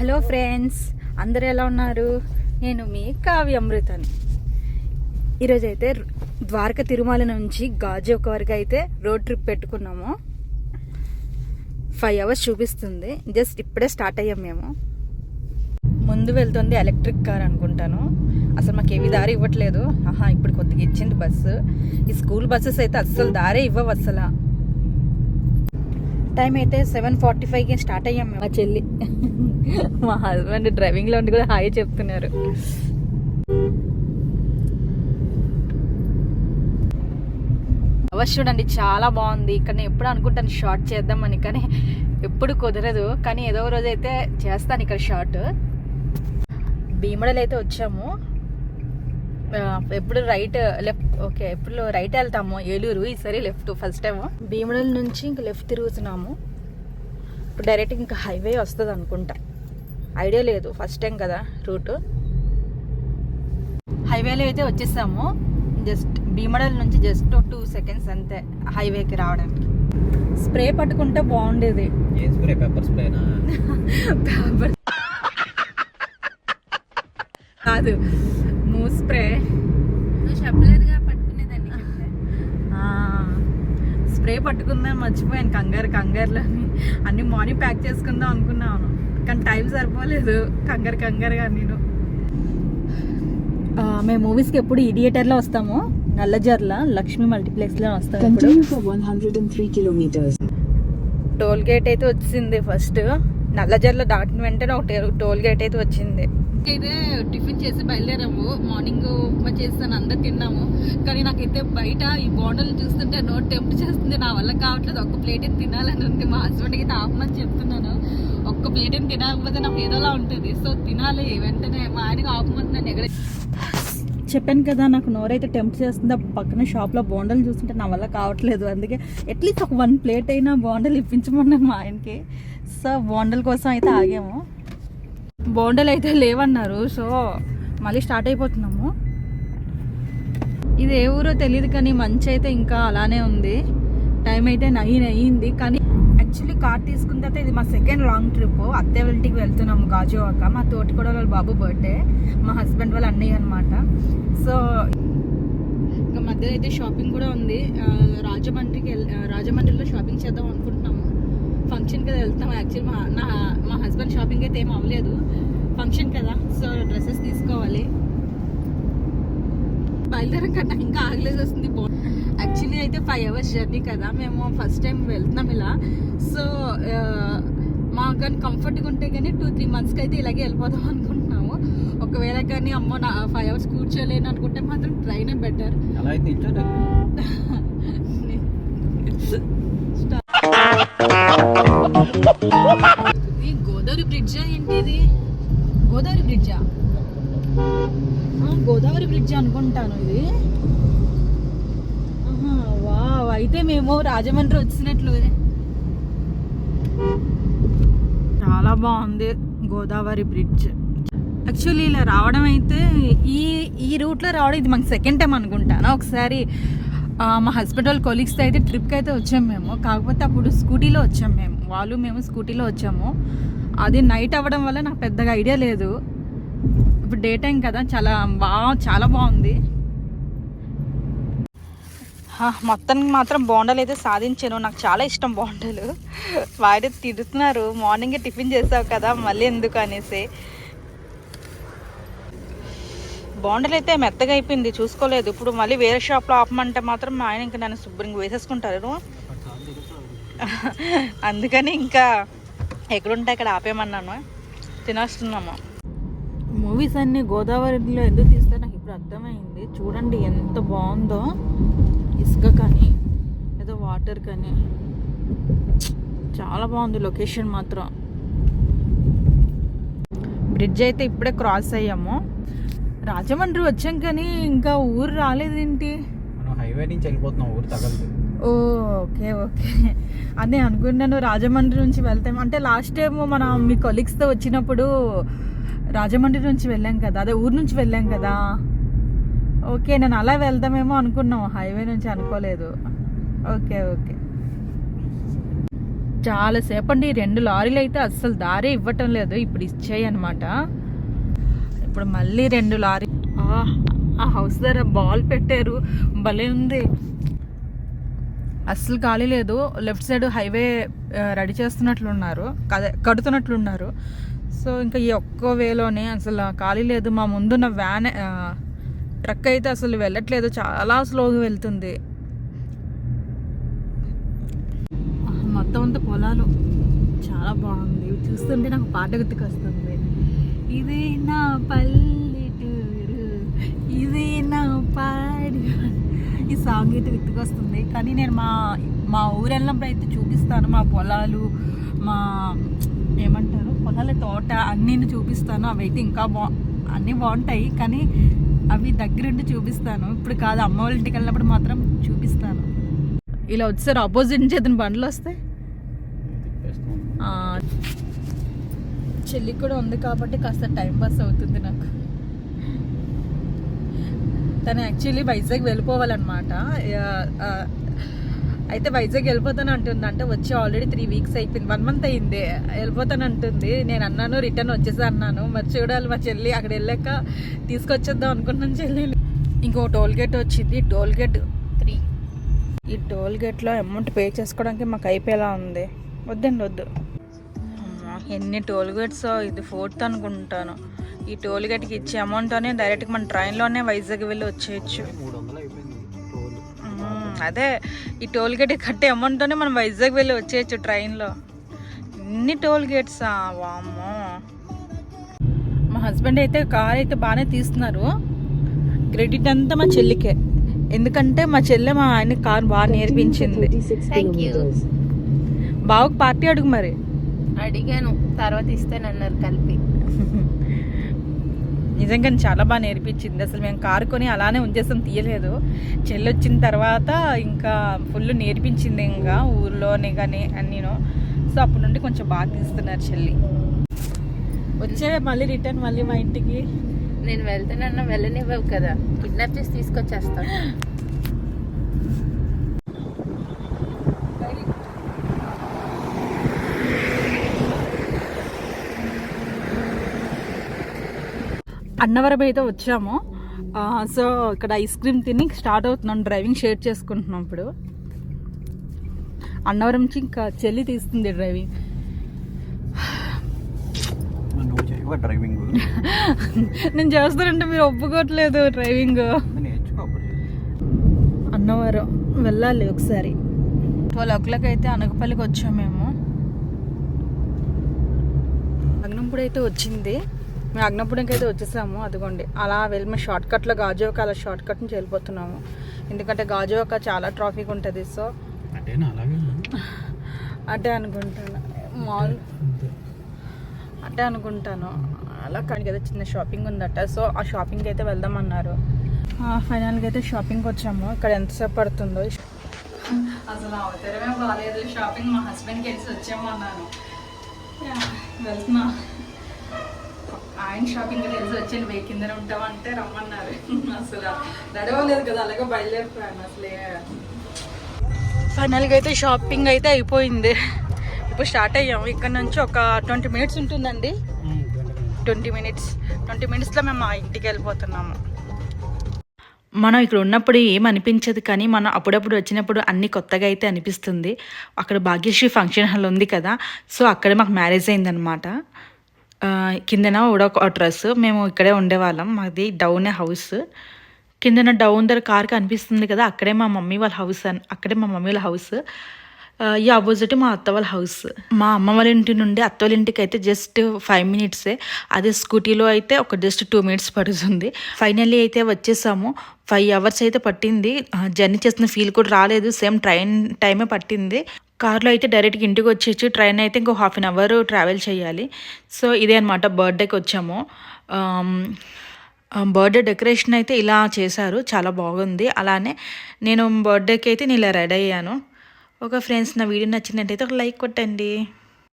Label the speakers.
Speaker 1: Hello friends అందరు ఎలా ఉన్నారు? నేను మీ కావ్య అమృతని. ఈరోజు అయితే ద్వారక తిరుమల నుంచి గాజు ఒక వరకు అయితే రోడ్ ట్రిప్ పెట్టుకున్నాము. ఫైవ్ అవర్స్ చూపిస్తుంది. జస్ట్ ఇప్పుడే స్టార్ట్ అయ్యాం మేము. ముందు వెళ్తుంది ఎలక్ట్రిక్ కార్ అనుకుంటాను. అసలు మాకు ఏవి దారి ఇవ్వట్లేదు. ఆహా ఇప్పుడు కొద్దిగా ఇచ్చింది బస్సు. ఈ స్కూల్ బస్సెస్ అయితే అస్సలు దారే ఇవ్వవు అసలు. టైం అయితే సెవెన్ ఫార్టీ ఫైవ్కి స్టార్ట్ అయ్యాం మా చెల్లి మా హస్బెండ్ డ్రైవింగ్లో ఉండి కూడా హాయ్ చెప్తున్నారు. అవర్ చూడండి చాలా బాగుంది. ఇక్కడ నేను ఎప్పుడు అనుకుంటాను షార్ట్ చేద్దామని కానీ ఎప్పుడు కుదరదు. కానీ ఏదో రోజు అయితే చేస్తాను ఇక్కడ షార్ట్ భీమడలు అయితే వచ్చాము ఎప్పుడు రైట్ లెఫ్ట్ ఓకే ఎప్పుడు రైట్ వెళ్తాము ఏలూరు ఈసారి లెఫ్ట్ ఫస్ట్ టైం భీమడల నుంచి ఇంక లెఫ్ట్ తిరుగుతున్నాము. ఇప్పుడు డైరెక్ట్ ఇంకా హైవే వస్తుంది అనుకుంటా. ఐడియా లేదు ఫస్ట్ టైం కదా రూట్. హైవేలో అయితే వచ్చేసాము. జస్ట్ భీమడల నుంచి జస్ట్ టూ సెకండ్స్ అంతే హైవేకి రావడానికి. స్ప్రే పట్టుకుంటే బాగుండేది.
Speaker 2: ఏం స్ప్రే? పెప్పర్ స్ప్రేనా?
Speaker 1: పేపర్ కాదు మూ స్ప్రే.
Speaker 3: నువ్వు చెప్పలేదుగా పట్టుకునేదాన్ని
Speaker 1: స్ప్రే పట్టుకుందాం మర్చిపోయాను. కంగారు కంగారులో అన్ని మార్నింగ్ ప్యాక్ చేసుకుందాం అనుకున్నాను. కానీ టైం సరిపోలేదు. కంగారు కంగారుగా నేను. మేము మూవీస్కి ఎప్పుడు ఈ థియేటర్లో వస్తాము నల్లజర్ల లక్ష్మీ మల్టీప్లెక్స్లో వస్తాము
Speaker 4: for 103 kilometers.
Speaker 1: టోల్ గేట్ అయితే వచ్చింది ఫస్ట్ నల్లజర్ల దాటిన వెంటనే ఒక టోల్ గేట్ అయితే వచ్చింది.
Speaker 3: అయితే టిఫిన్ చేసి బయలుదేరాము. మార్నింగ్ ఉప్మా చేస్తాను అందరు తిన్నాము. కానీ నాకైతే బయట ఈ బాండలు చూస్తుంటే నోట్ టెంప్ట్ చేస్తుంది. నా వల్ల కావట్లేదు. ఒక్క ప్లేట్ తినాలని ఉంది. మా హస్బెండ్కి అయితే ఆపమని చెప్తున్నాను. ఒక్క ప్లేట్ తినకపోతే నాకు ఏదోలా ఉంటుంది. సో తినాలి. వెంటనే మా ఆయనకి ఆపమంటున్నాను ఎక్కడ
Speaker 1: చెప్పాను కదా నాకు నోరైతే టెంప్ట్ చేస్తుంది. ఆ పక్కన షాప్లో బోండలు చూస్తుంటే నా వల్ల కావట్లేదు. అందుకే అట్లీస్ట్ ఒక వన్ ప్లేట్ అయినా బోండలు ఇప్పించమన్నాను మా ఆయనకి. సో బోండల కోసం అయితే ఆగాము. బోండలు అయితే లేవన్నారు. సో మళ్ళీ స్టార్ట్ అయిపోతున్నాము. ఇది ఏ ఊరో తెలియదు కానీ మంచి అయితే ఇంకా అలానే ఉంది. టైం అయితే నైన్ అయ్యింది. కానీ యాక్చువల్లీ కార్ తీసుకున్న తర్వాత ఇది మా సెకండ్ లాంగ్ ట్రిప్. అత్తే వాళ్ళ ఇంటికి వెళ్తున్నాము గాజువాక. మా తోటి కూడా వాళ్ళ బాబు బర్త్డే. మా హస్బెండ్ వాళ్ళ అన్నయ్య అనమాట సో
Speaker 3: ఇంకా మధ్యలో అయితే షాపింగ్ కూడా ఉంది. రాజమండ్రికి వెళ్ రాజమండ్రిలో షాపింగ్ చేద్దాం అనుకుంటున్నాము. ఫంక్షన్కి వెళ్తాం యాక్చువల్లీ మా నా హస్బెండ్ షాపింగ్ అయితే ఏం అవ్వలేదు. ఫంక్షన్ కదా సో డ్రెస్సెస్ తీసుకోవాలి. బయలుదేరం కన్నా ఇంకా ఆగలేదు వస్తుంది యాక్చువల్లీ అయితే ఫైవ్ అవర్స్ జర్నీ కదా మేము ఫస్ట్ టైం వెళ్తున్నాం ఇలా. సో మాకు కానీ కంఫర్ట్గా ఉంటే కానీ టూ త్రీ మంత్స్కి అయితే ఇలాగే వెళ్ళిపోదాం అనుకుంటున్నాము. ఒకవేళ కానీ అమ్మో నా ఫైవ్ అవర్స్ కూర్చోలేను అనుకుంటే మాత్రం ట్రైనే బెటర్
Speaker 2: అలా అయితే ఇచ్చాడు
Speaker 3: ఇది గోదావరి బ్రిడ్జ్ ఏంటి ఇది గోదావరి బ్రిడ్జా
Speaker 1: గోదావరి బ్రిడ్జ్ అనుకుంటాను ఇది. వా వావ్ అయితే మేము రాజమండ్రి వచ్చినట్లు. చాలా బాగుంది గోదావరి బ్రిడ్జ్ యాక్చువల్లీ ఇలా రావడం అయితే ఈ ఈ రూట్లో రావడం ఇది మాకు సెకండ్ టైం అనుకుంటాను. ఒకసారి మా హస్బెండ్ వాళ్ళ కొలీగ్స్తో అయితే ట్రిప్కి అయితే వచ్చాము మేము. కాకపోతే అప్పుడు స్కూటీలో వచ్చాము మేము. వాళ్ళు మేము స్కూటీలో వచ్చాము. అది నైట్ అవ్వడం వల్ల నాకు పెద్దగా ఐడియా లేదు. ఇప్పుడు డే టైం కదా చాలా బాగా చాలా బాగుంది. మొత్తానికి మాత్రం బోండాలు అయితే సాధించాను. నాకు చాలా ఇష్టం బోండాలు. వాడి తిడుతున్నారు. మార్నింగే టిఫిన్ చేసావు కదా మళ్ళీ ఎందుకు అనేసి. బోండలు అయితే మెత్తగా అయిపోయింది చూసుకోలేదు. ఇప్పుడు మళ్ళీ వేరే షాప్లో ఆపమంటే మాత్రం మా ఆయన ఇంకా నన్ను శుభ్రంగా వేసేసుకుంటారు. అందుకని ఇంకా ఎక్కడుంటే అక్కడ ఆపేమన్నాను తినేస్తున్నాము. మూవీస్ అన్ని గోదావరిలో ఎందుకు తీస్తే నాకు ఇప్పుడు అర్థమైంది. చూడండి ఎంత బాగుందో. ఇసుక కానీ ఏదో వాటర్ కానీ. చాలా బాగుంది లొకేషన్ మాత్రం. బ్రిడ్జ్ అయితే ఇప్పుడే క్రాస్ అయ్యాము. రాజమండ్రి వచ్చాం కానీ ఇంకా ఊరు రాలేదేంటి?
Speaker 2: మనం హైవే నుంచి వెళ్ళిపోతున్నాం ఊరు తగలదు.
Speaker 1: ఓ ఓకే ఓకే. అదే అనుకున్నాను రాజమండ్రి నుంచి వెళ్తాం. అంటే లాస్ట్ టైం మన మీ కొలీగ్స్తో వచ్చినప్పుడు రాజమండ్రి నుంచి వెళ్ళాం కదా అదే ఊరు నుంచి వెళ్ళాం కదా. ఓకే నేను అలా వెళ్దామేమో అనుకున్నాం హైవే నుంచి అనుకోలేదు. Okay okay. చాలాసేపు అండి రెండు లారీలు అయితే అస్సలు దారే ఇవ్వటం లేదు ఇప్పుడు ఇచ్చాయి అనమాట ఇప్పుడు మళ్ళీ రెండు లారీ ఆ, ఆ హౌస్ దగ్గర బాల్ పెట్టారు. భలే ఉంది. అస్సలు ఖాళీ లేదు. లెఫ్ట్ సైడ్ హైవే రెడీ చేస్తున్నట్లున్నారు. కడుతున్నట్లున్నారు. సో ఇంకా ఈ ఒక్క వేలోనే అసలు ఖాళీ లేదు. మా ముందున్న వ్యాన్ ట్రక్ అయితే అసలు వెళ్ళట్లేదు. చాలా స్లోగా వెళ్తుంది. మొత్తం అంతా పొలాలు. చాలా బాగుంది. చూస్తుంటే నాకు పాట గుర్తుకొస్తుంది. ఇది నా పల్లెటూరు ఇది నా పాడి. ఈ సాంగ్ అయితే గుర్తుకొస్తుంది. కానీ నేను మా మా ఊరు వెళ్ళినప్పుడు అయితే చూపిస్తాను. మా పొలాలు మా ఏమంటారు? పొలాల తోట అన్నీ చూపిస్తాను. అవి అయితే ఇంకా బా అన్నీ బాగుంటాయి. కానీ అవి దగ్గరుండి చూపిస్తాను. ఇప్పుడు కాదు అమ్మ వాళ్ళ ఇంటికి వెళ్ళినప్పుడు మాత్రం చూపిస్తాను. ఇలా వచ్చేసారు. ఆపోజిట్ నుంచి అతని బండ్లు వస్తాయి చెల్లి కూడా ఉంది కాబట్టి కాస్త టైం పాస్ అవుతుంది నాకు. తను యాక్చువల్లీ వైజాగ్ వెళ్ళిపోవాలన్నమాట. అయితే వైజాగ్ వెళ్ళిపోతాను అంటుంది. అంటే వచ్చి ఆల్రెడీ త్రీ వీక్స్ అయిపోయింది. వన్ మంత్ అయింది. వెళ్ళిపోతాను అంటుంది. నేను అన్నాను రిటర్న్ వచ్చేసా అన్నాను. మరి చూడాలి మా చెల్లి అక్కడ వెళ్ళాక తీసుకొచ్చేద్దాం అనుకున్నాను చెల్లి. ఇంకో టోల్ గేట్ వచ్చింది. టోల్ గేట్ త్రీ ఈ టోల్ గేట్లో అమౌంట్ పే చేసుకోవడానికి మాకు అయిపోయేలా ఉంది. వద్దండి వద్దు. ఎన్ని టోల్ గేట్స్ ఇది ఫోర్త్ అనుకుంటాను. ఈ టోల్ గేట్కి ఇచ్చే అమౌంట్తోనే డైరెక్ట్గా మన ట్రైన్లోనే వైజాగ్ వెళ్ళి వచ్చేయచ్చు. అదే. ఈ టోల్ గేట్ కట్టే అమౌంట్తోనే మనం వైజాగ్ వెళ్ళి వచ్చేయచ్చు ట్రైన్లో. ఇన్ని టోల్ గేట్సా వామ్మో. మా హస్బెండ్ అయితే కార్ అయితే బాగానే తీస్తున్నారు. క్రెడిట్ అంతా మా చెల్లికే. ఎందుకంటే మా చెల్లె మా ఆయన కార్ బాగా నేర్పించింది.
Speaker 4: 36
Speaker 3: Thank you.
Speaker 4: kilometers.
Speaker 1: బావకు పార్టీ అడుగు మరి.
Speaker 3: అడిగాను తర్వాత ఇస్తానన్నారు కలిపి.
Speaker 1: నిజంగా చాలా బాగా నేర్పించింది. అసలు మేము కారు కొని అలానే ఉంచేసాం తీయలేదు. చెల్లి వచ్చిన తర్వాత ఇంకా ఫుల్ నేర్పించింది ఇంకా ఊర్లోనే కానీ అన్నీను సో అప్పటి నుండి కొంచెం బాగా తీస్తున్నారు చెల్లి. వచ్చే మళ్ళీ రిటర్న్ మళ్ళీ మా ఇంటికి.
Speaker 3: నేను వెళ్తానన్నా వెళ్ళనివ్వవు కదా. కిడ్నాప్ చేసి తీసుకొచ్చేస్తాను
Speaker 1: అన్నవరం అయితే వచ్చాము సో ఇక్కడ ఐస్ క్రీమ్ తిని స్టార్ట్ అవుతున్నాం డ్రైవింగ్ షేర్ చేసుకుంటున్నాం ఇప్పుడు. అన్నవరం నుంచి ఇంకా చెల్లి తీస్తుంది డ్రైవింగ్.
Speaker 2: డ్రైవింగ్?
Speaker 1: నేను చేస్తానంటే మీరు ఒప్పుకోవట్లేదు డ్రైవింగ్. అన్నవరం వెళ్ళాలి ఒకసారి. ట్వెల్వ్ ఓ క్లాక్ అయితే అనకపల్లికి వచ్చాము మేము. అగ్నంపుడు అయితే వచ్చింది. మేము అగ్నపుడికి అయితే వచ్చేసాము. అదిగోండి. అలా వెళ్ళి మేము షార్ట్ కట్లో గాజువాక అలా షార్ట్ కట్ నుంచి వెళ్ళిపోతున్నాము. ఎందుకంటే గాజువాక చాలా ట్రాఫిక్ ఉంటుంది. సో.
Speaker 2: అటే
Speaker 1: అనుకుంటాను. మాల్ అటే అనుకుంటాను. అలా కానీ కదా చిన్న షాపింగ్ ఉందట. సో ఆ షాపింగ్కి అయితే వెళ్దామన్నారు. ఫైనల్గా అయితే షాపింగ్కి వచ్చాము. ఇక్కడ ఎంతసేపు పడుతుందో. అసలు అవతరమే బాగాలేదు షాపింగ్ మా హస్బెండ్కి వెళ్ళి వచ్చాము అన్నాను. యా, వెళ్తున్నా. ఆయన షాపింగ్ తెలిసి వచ్చాను వెయ్యి కింద ఉంటామంటే రమ్మన్నారు. అసలు నడవలేదు కదా అలాగే బయలుదేరిపోయాను అసలే. ఫైనల్గా అయితే షాపింగ్ అయితే అయిపోయింది. ఇప్పుడు స్టార్ట్ అయ్యాము ఇక్కడ నుంచి ఒక ట్వంటీ మినిట్స్ ఉంటుందండి. ట్వంటీ మినిట్స్ ట్వంటీ మినిట్స్లో మేము మా ఇంటికి వెళ్ళిపోతున్నాము. మనం ఇక్కడ ఉన్నప్పుడు ఏం అనిపించదు కానీ మనం అప్పుడప్పుడు వచ్చినప్పుడు అన్ని కొత్తగా అయితే అనిపిస్తుంది. అక్కడ భాగ్యశ్రీ ఫంక్షన్ హాల్ ఉంది కదా. సో అక్కడే మాకు మ్యారేజ్ అయిందనమాట కిందన ఒక డ్రెస్ మేము ఇక్కడే ఉండేవాళ్ళం. మాది డౌన్ హౌస్ కిందన డౌన్ దగ్గర కార్ కనిపిస్తుంది కదా అక్కడే మా మమ్మీ వాళ్ళ హౌస్ అని అక్కడే మా మమ్మీ వాళ్ళ హౌస్ ఈ ఆపోజిట్ మా అత్త వాళ్ళ హౌస్ మా అమ్మ వాళ్ళ ఇంటి నుండి అత్త వాళ్ళ ఇంటికి అయితే జస్ట్ ఫైవ్ మినిట్సే అదే స్కూటీలో అయితే ఒక జస్ట్ టూ మినిట్స్ పడుతుంది. ఫైనల్లీ అయితే వచ్చేసాము. ఫైవ్ అవర్స్ అయితే పట్టింది. జర్నీ చేస్తున్న ఫీల్ కూడా రాలేదు. సేమ్ ట్రైన్ టైమే పట్టింది. కార్లో అయితే డైరెక్ట్గా ఇంటికి వచ్చేసి ట్రైన్ అయితే ఇంకో హాఫ్ అన్ అవర్ ట్రావెల్ చేయాలి. సో ఇదే అనమాట బర్త్డేకి వచ్చాము. బర్త్డే డెకరేషన్ అయితే ఇలా చేశారు. చాలా బాగుంది. అలానే నేను బర్త్డేకి అయితే నేను ఇలా రెడీ అయ్యాను. ఒక ఫ్రెండ్స్ నా వీడియో నచ్చినట్టయితే ఒక లైక్ కొట్టండి.